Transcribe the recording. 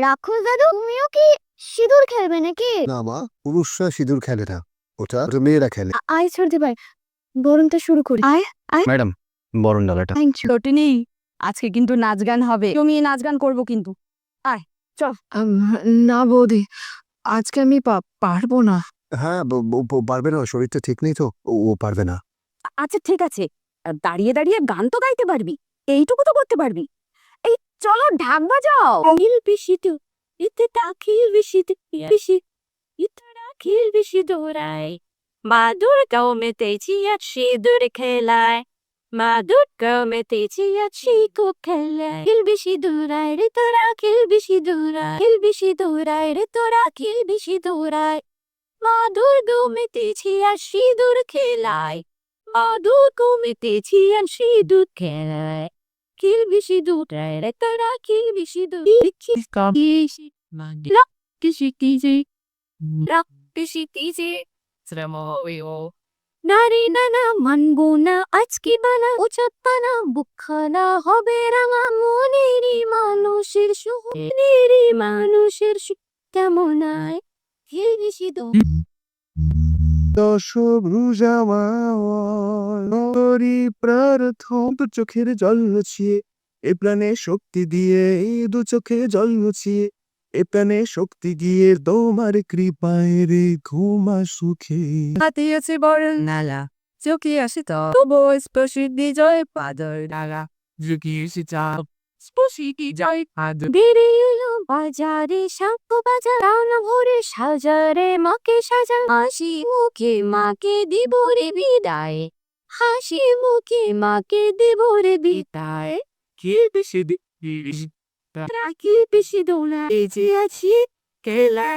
রাক্ষস দাদু তুমিও কি সিঁদুর খেলবে নাকি? না মা পুরুষরা সিঁদুর খেলে না। ওটা ওটা মেয়েরা খেলে। আ- আয় ছড়তে ভাই বরণটা শুরু করি। আয় ম্যাডাম বরণ ডালাটা থ্যাংক ইউ রটিনি আজকে কিন্তু নাচ গান হবে। জমিয়ে নাচ গান করব কিন্তু। না বৌদি আজকে আমি পারব না। হ্যাঁ ব- ব- ব- পারবে না শরীরটা ঠিক নেই তো ও ও পারবে না। আচ্ছা ঠিক আছে। আর দাঁড়িয়ে দাঁড়িয়ে গান তো গাইতে পারবি এইটুকু তো করতে পারবি। চলো ঢাক বাজাও। খিল বেশি তো ইতে খিল বেশি বেশি ইতরা খিল বেশি দৌড়ায় মা দুর্গাও মেতেছি আর সিঁদুর খেলায়। মা দুর্গাও মেতেছি আর শিকো খেলায়। খিল বেশি দৌড়ায় রে তোরা খিল বেশি দৌড়ায় খিল বেশি দৌড়ায় রে তোরা খিল বেশি দৌড়ায় মা দুর্গাও মেতেছি আর সিঁদুর খেলায়। Madu komiteছি আর সিঁদুর খেলায়। রে তোরা কিল বেশি দু কিসি কিসি রাক কিসি কিসি নারী নানা মানবো না আজকে বানা উচাত্তানা বুকখানা হবে রাঙা মনেরই মানুষের সুহনেরই মানুষের সুখ কেমন আয় কিল বেশি দু দশ ভ্রুজামারি প্রার্থম দু চোখের জল লুছিয়ে এ প্রাণে শক্তি দিয়ে দু চোখে জল লুছিয়ে এ প্রাণে শক্তি দিয়ে তোমার কৃপায় রে ঘুমা সুখে। হাতে আছে বড় নালা চোখে আসে তো তবু স্পর্শী বিজয় পাদর ডালা ঝুঁকি এসে চাপ স্পর্শী কি জয় পাদর? বেরিয়ে বাজারে শাক বাজার রান্না ভরে সাজারে মাকে সাজা হাসি মুখে মাকে দিব রে বিদায়। হাসি মুখে মাকে দেব রে বিদায় কে বেশি রাখি বেশি দোলা বেঁচে আছি কেলা